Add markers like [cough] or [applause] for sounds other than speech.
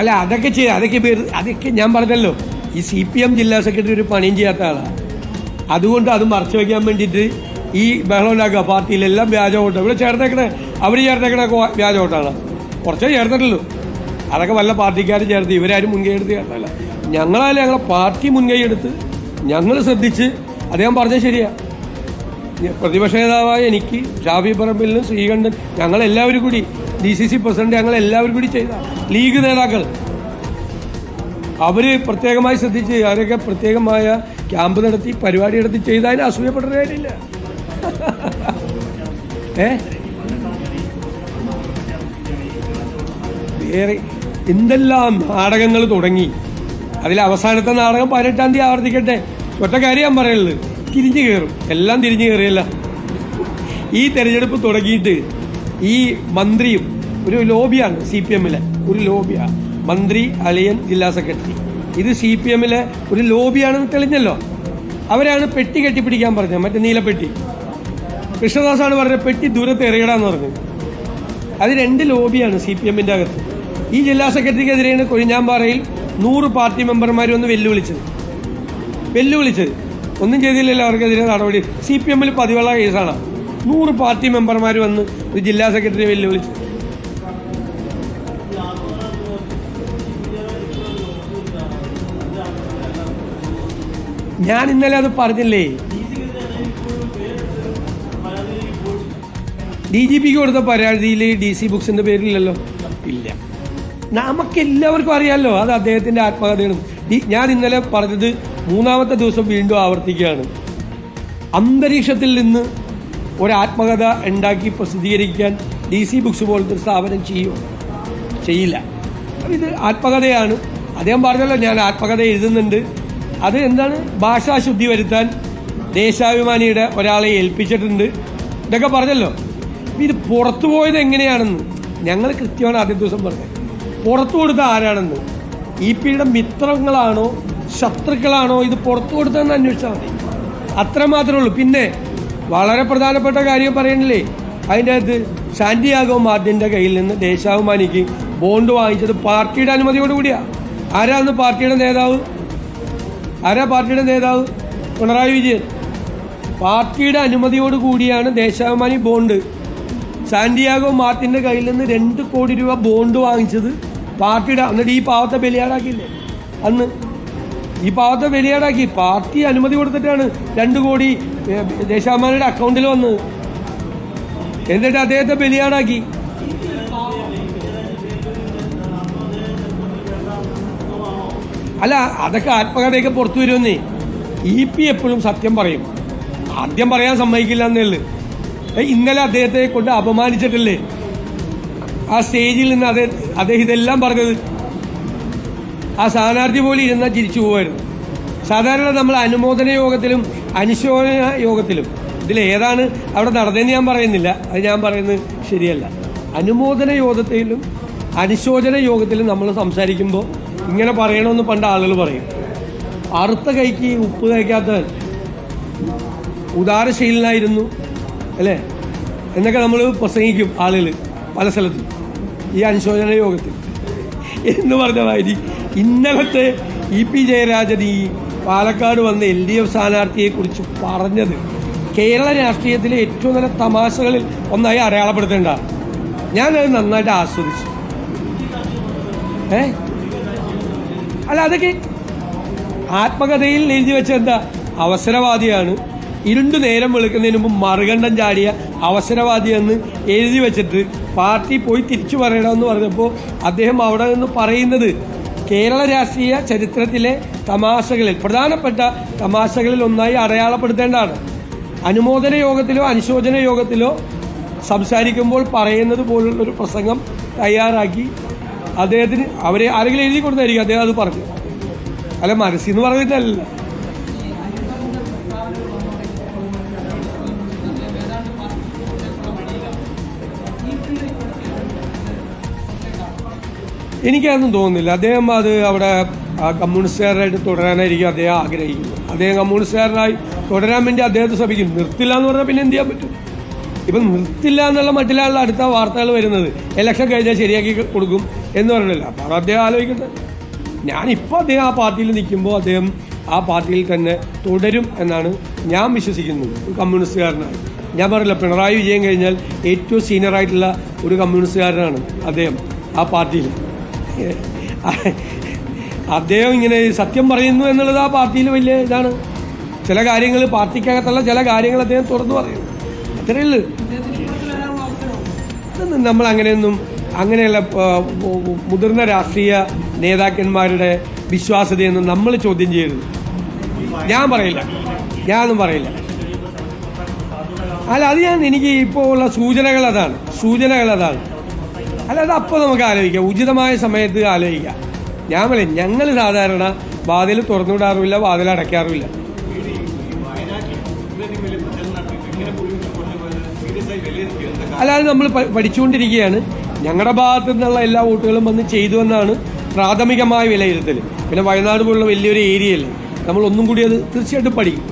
അല്ല അതൊക്കെ ചെയ്ത് അതൊക്കെ അതൊക്കെ ഞാൻ പറഞ്ഞല്ലോ. ഈ സി പി എം ജില്ലാ സെക്രട്ടറി ഒരു പണിയും ചെയ്യാത്ത ആളാണ് അതുകൊണ്ട് അത് മറച്ചു വയ്ക്കാൻ വേണ്ടിയിട്ട് ഈ ബഹളം ഉണ്ടാക്കുക പാർട്ടിയിലെല്ലാം വ്യാജ വോട്ട്. ഇവിടെ ചേർത്തേക്കണേ അവർ ചേർന്നേക്കണ വ്യാജ വോട്ടാണ്. കുറച്ചേ ചേർത്തിട്ടുള്ളൂ അതൊക്കെ വല്ല പാർട്ടിക്കാരും ചേർത്ത് ഇവരാരും മുൻകൈ എടുത്ത് ചേർത്തല്ല ഞങ്ങളായാലും ഞങ്ങളെ പാർട്ടി മുൻകൈ എടുത്ത് ഞങ്ങൾ ശ്രദ്ധിച്ച് അദ്ദേഹം പറഞ്ഞത് ശരിയാ. പ്രതിപക്ഷ നേതാവായ എനിക്ക് ഷാഫി പറമ്പിലിനും ശ്രീകണ്ഠൻ ഞങ്ങൾ എല്ലാവരും കൂടി ഡി സി സി പ്രസിഡന്റ് ഞങ്ങൾ എല്ലാവരും കൂടി ചെയ്ത ലീഗ് നേതാക്കൾ. അവർ പ്രത്യേകമായി ശ്രദ്ധിച്ച് അവരൊക്കെ പ്രത്യേകമായ ക്യാമ്പ് നടത്തി പരിപാടി നടത്തി ചെയ്തതിന് അസൂയപ്പെട്ട കാര്യമില്ല. [laughs] ഏ? വേറെ എന്തെല്ലാം നാടകങ്ങൾ തുടങ്ങി. അതിലെ അവസാനത്തെ നാടകം പതിനെട്ടാം തീയതി ആവർത്തിക്കട്ടെ. ഒറ്റ കാര്യം ഞാൻ പറയുള്ളത് തിരിഞ്ഞു കയറും എല്ലാം തിരിഞ്ഞു കയറിയല്ല ഈ തെരഞ്ഞെടുപ്പ് തുടങ്ങിയിട്ട് ഈ മന്ത്രിയും ഒരു ലോബിയാണ് സി പി എമ്മിലെ. ഒരു ലോബിയാണ് മന്ത്രി അലയൻ ജില്ലാ സെക്രട്ടറി. ഇത് സി പി എമ്മിലെ ഒരു ലോബിയാണെന്ന് തെളിഞ്ഞല്ലോ. അവരാണ് പെട്ടി കെട്ടിപ്പിടിക്കാൻ പറഞ്ഞത്. മറ്റേ നീലപ്പെട്ടി. കൃഷ്ണദാസാണ് പറഞ്ഞത് പെട്ടി ദൂരത്ത് എറിയടാന്ന് പറഞ്ഞു. അത് രണ്ട് ലോബിയാണ് സി പി എമ്മിന്റെ അകത്ത്. ഈ ജില്ലാ സെക്രട്ടറിക്കെതിരെയാണ് കൊഴിഞ്ഞാമ്പാറയിൽ നൂറ് പാർട്ടി മെമ്പർമാർ വന്ന് വെല്ലുവിളിച്ചത്. വെല്ലുവിളിച്ചത്. ഒന്നും ചെയ്തില്ലല്ലോ അവർക്കെതിരെ നടപടി. സി പി എമ്മിൽ പതിവുള്ള കേസാണ്. നൂറ് പാർട്ടി മെമ്പർമാർ വന്ന് ഒരു ജില്ലാ സെക്രട്ടറി വെല്ലുവിളിച്ചു. ഞാൻ ഇന്നലെ അത് പറഞ്ഞില്ലേ? ഡി ജി പിക്ക് കൊടുത്ത പരാതിയിൽ ഡി സി ബുക്സിന്റെ പേരിലല്ലോ ഇല്ല. നമുക്ക് എല്ലാവർക്കും അറിയാമല്ലോ അത് അദ്ദേഹത്തിന്റെ ആത്മകഥയാണ്. ഞാൻ ഇന്നലെ പറഞ്ഞത് മൂന്നാമത്തെ ദിവസം വീണ്ടും ആവർത്തിക്കുകയാണ്. അന്തരീക്ഷത്തിൽ നിന്ന് ഒരാത്മകഥ ഉണ്ടാക്കി പ്രസിദ്ധീകരിക്കാൻ ഡി സി ബുക്സ് പോലത്തെ സ്ഥാപനം ചെയ്യുമോ ചെയ്യില്ല. ഇത് ആത്മകഥയാണ്. അദ്ദേഹം പറഞ്ഞല്ലോ ഞാൻ ആത്മകഥ എഴുതുന്നുണ്ട്. അത് എന്താണ്? ഭാഷാശുദ്ധി വരുത്താൻ ദേശാഭിമാനിയുടെ ഒരാളെ ഏൽപ്പിച്ചിട്ടുണ്ട്. ഇതൊക്കെ പറഞ്ഞല്ലോ. ഇത് പുറത്തു പോയത് എങ്ങനെയാണെന്ന് ഞങ്ങൾ കൃത്യമാണ് ആദ്യ ദിവസം പറഞ്ഞത്. പുറത്തു കൊടുത്ത ആരാണെന്ന്? ഇ പിയുടെ മിത്രങ്ങളാണോ ശത്രുക്കളാണോ ഇത് പുറത്തു കൊടുത്തതെന്ന് അന്വേഷിച്ചാൽ മതി. അത്ര മാത്രമേ ഉള്ളൂ. പിന്നെ വളരെ പ്രധാനപ്പെട്ട കാര്യം പറയണില്ലേ? അതിന്റെ അകത്ത് സാന്റിയാഗോ മാർട്ടിന്റെ കയ്യിൽ നിന്ന് ദേശാഭിമാനിക്ക് ബോണ്ട് വാങ്ങിച്ചത് പാർട്ടിയുടെ അനുമതിയോടുകൂടിയാ ആരാന്ന് പാർട്ടിയുടെ നേതാവ്? ആരാ പാർട്ടിയുടെ നേതാവ്? പിണറായി വിജയൻ. പാർട്ടിയുടെ അനുമതിയോട് കൂടിയാണ് ദേശാഭിമാനി ബോണ്ട് സാന്റിയാഗോ മാർട്ടിന്റെ കയ്യിൽ നിന്ന് രണ്ട് കോടി രൂപ ബോണ്ട് വാങ്ങിച്ചത് പാർട്ടിയുടെ എന്നിട്ട് ഈ പാവത്തെ ബലിയാടാക്കിയില്ലേ? അന്ന് ഈ പാവത്തെ ബലിയാടാക്കി പാർട്ടി അനുമതി കൊടുത്തിട്ടാണ് രണ്ട് കോടി ദേശാഭിമാനിയുടെ അക്കൗണ്ടിൽ വന്നത്. എന്നിട്ട് അദ്ദേഹത്തെ ബലിയാടാക്കി. അല്ല അതൊക്കെ ആത്മകഥയൊക്കെ പുറത്തു വരുമെന്നേ. ഇ പി എപ്പോഴും സത്യം പറയും. ആദ്യം പറയാൻ സമ്മതിക്കില്ല എന്നേ ഇന്നലെ അദ്ദേഹത്തെ കൊണ്ട് അപമാനിച്ചിട്ടില്ലേ? ആ സ്റ്റേജിൽ നിന്ന് അദ്ദേഹം ഇതെല്ലാം പറഞ്ഞത് ആ സ്ഥാനാർത്ഥി പോലും ഇരുന്നാൽ ചിരിച്ചു പോകുമായിരുന്നു സാധാരണ നമ്മൾ അനുമോദന യോഗത്തിലും അനുശോചന യോഗത്തിലും ഇതിൽ ഏതാണ് അവിടെ നടന്നതെന്ന് ഞാൻ പറയുന്നില്ല. അത് ഞാൻ പറയുന്നത് ശരിയല്ല. അനുമോദന യോഗത്തിലും അനുശോചന യോഗത്തിലും നമ്മൾ സംസാരിക്കുമ്പോൾ ഇങ്ങനെ പറയണമെന്ന് പണ്ട് ആളുകൾ പറയും. അറുത്ത കൈക്ക് ഉപ്പ് കഴിക്കാത്ത ഉദാരശീലനായിരുന്നു അല്ലേ? എന്നൊക്കെ നമ്മൾ പ്രസംഗിക്കും ആളുകൾ പല സ്ഥലത്തും ഈ അനുശോചന യോഗത്തിൽ. എന്ന് പറഞ്ഞ മാതിരി ഇന്നലത്തെ ഇ പി ജയരാജൻ ഈ പാലക്കാട് വന്ന എൽ ഡി എഫ് സ്ഥാനാർത്ഥിയെ കുറിച്ച് പറഞ്ഞത് കേരള രാഷ്ട്രീയത്തിലെ ഏറ്റവും നല്ല തമാശകളിൽ ഒന്നായി അടയാളപ്പെടുത്തേണ്ട. ഞാനത് നന്നായിട്ട് ആസ്വദിച്ചു. ഏ? അല്ല അതൊക്കെ ആത്മകഥയിൽ എഴുതി വെച്ച എന്താ? അവസരവാദിയാണ്. ഇരുണ്ടു നേരം വെളുക്കുന്നതിന് മുമ്പ് മറുകണ്ഠം ചാടിയ അവസരവാദി എന്ന് എഴുതി വെച്ചിട്ട് പാർട്ടി പോയി തിരിച്ചു പറയണമെന്ന് പറഞ്ഞപ്പോൾ അദ്ദേഹം അവിടെ നിന്ന് പറയുന്നത് കേരള രാഷ്ട്രീയ ചരിത്രത്തിലെ തമാശകളിൽ പ്രധാനപ്പെട്ട തമാശകളിൽ ഒന്നായി അടയാളപ്പെടുത്തേണ്ടതാണ്. അനുമോദന യോഗത്തിലോ അനുശോചന യോഗത്തിലോ സംസാരിക്കുമ്പോൾ പറയുന്നത് പോലുള്ളൊരു പ്രസംഗം തയ്യാറാക്കി അദ്ദേഹത്തിന് അവരെ ആരെങ്കിലും എഴുതി കൊടുത്തായിരിക്കും അദ്ദേഹം അത് പറഞ്ഞു. അല്ല മനസ്സിൽ നിന്ന് പറഞ്ഞിട്ടല്ല. എനിക്കതൊന്നും തോന്നുന്നില്ല. അദ്ദേഹം അത് അവിടെ കമ്മ്യൂണിസ്റ്റുകാരനായിട്ട് തുടരാനായിരിക്കും അദ്ദേഹം ആഗ്രഹിക്കുന്നത്. അദ്ദേഹം കമ്മ്യൂണിസ്റ്റുകാരനായി തുടരാൻ വേണ്ടി അദ്ദേഹത്തെ ശ്രമിക്കും. നിർത്തില്ല എന്ന് പറഞ്ഞാൽ പിന്നെ എന്ത് ചെയ്യാൻ പറ്റും? ഇപ്പം നിർത്തില്ല എന്നുള്ള മറ്റുള്ള അടുത്ത വാർത്തകൾ വരുന്നത്. ഇലക്ഷൻ കഴിഞ്ഞാൽ ശരിയാക്കി കൊടുക്കും എന്ന് പറഞ്ഞില്ല. അപ്പോൾ അദ്ദേഹം ആലോചിക്കട്ടെ. ഞാനിപ്പോൾ അദ്ദേഹം ആ പാർട്ടിയിൽ നിൽക്കുമ്പോൾ അദ്ദേഹം ആ പാർട്ടിയിൽ തന്നെ തുടരും എന്നാണ് ഞാൻ വിശ്വസിക്കുന്നത്. കമ്മ്യൂണിസ്റ്റുകാരനാണ് ഞാൻ പറഞ്ഞില്ല പിണറായി വിജയൻ കഴിഞ്ഞാൽ ഏറ്റവും സീനിയർ ആയിട്ടുള്ള ഒരു കമ്മ്യൂണിസ്റ്റുകാരനാണ് അദ്ദേഹം ആ പാർട്ടിയിൽ. അദ്ദേഹം ഇങ്ങനെ സത്യം പറയുന്നു എന്നുള്ളത് ആ പാർട്ടിയിൽ വലിയ ഇതാണ്. ചില കാര്യങ്ങൾ പാർട്ടിക്കകത്തുള്ള ചില കാര്യങ്ങൾ അദ്ദേഹം തുറന്നു പറയുന്നു. അത്രയേ ഉള്ളൂ. നമ്മൾ അങ്ങനെയൊന്നും അങ്ങനെയുള്ള മുതിർന്ന രാഷ്ട്രീയ നേതാക്കന്മാരുടെ വിശ്വാസ്യതയൊന്നും നമ്മൾ ചോദ്യം ചെയ്യരുത്. ഞാൻ പറയില്ല. ഞാനൊന്നും പറയില്ല. അല്ല അത് ഞാൻ എനിക്ക് ഇപ്പോൾ ഉള്ള സൂചനകൾ അതാണ്. സൂചനകൾ അതാണ്. അല്ല അത് അപ്പോൾ നമുക്ക് ആലോചിക്കാം. ഉചിതമായ സമയത്ത് ആലോചിക്കാം. ഞാൻ പറയും ഞങ്ങൾ സാധാരണ വാതിൽ തുറന്നുവിടാറുമില്ല വാതിൽ അടയ്ക്കാറുമില്ല. അല്ലാതെ നമ്മൾ പഠിച്ചുകൊണ്ടിരിക്കുകയാണ്. ഞങ്ങളുടെ ഭാഗത്തു നിന്നുള്ള എല്ലാ വോട്ടുകളും വന്ന് ചെയ്തു എന്നാണ് പ്രാഥമികമായ വിലയിരുത്തൽ പിന്നെ വയനാട് പോലുള്ള വലിയൊരു ഏരിയയിൽ നമ്മൾ ഒന്നും കൂടി അത് തീർച്ചയായിട്ടും പഠിക്കും.